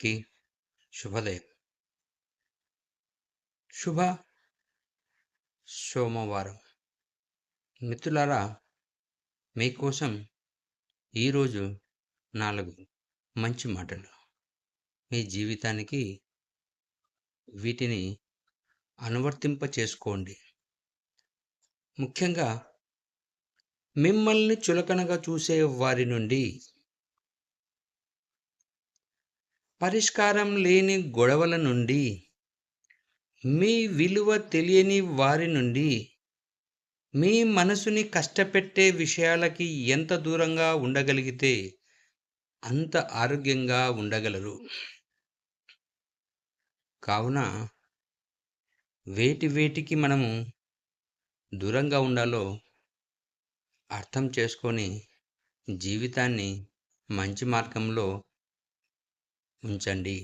కి శుభోదయం శుభ సోమవారం మిత్రులారా మీకోసం ఈరోజు నాలుగు మంచి మాటలు. మీ జీవితానికి వీటిని అనువర్తింప చేసుకోండి. ముఖ్యంగా మిమ్మల్ని చులకనగా చూసే వారి నుండి పరిష్కారం లేని గొడవల నుండి మీ విలువ తెలియని వారి నుండి మీ మనసుని కష్టపెట్టే విషయాలకి ఎంత దూరంగా ఉండగలిగితే అంత ఆరోగ్యంగా ఉండగలరు. కావున వేటి వేటికి మనము దూరంగా ఉండాలో అర్థం చేసుకొని జీవితాన్ని మంచి మార్గంలో ఉంచండి.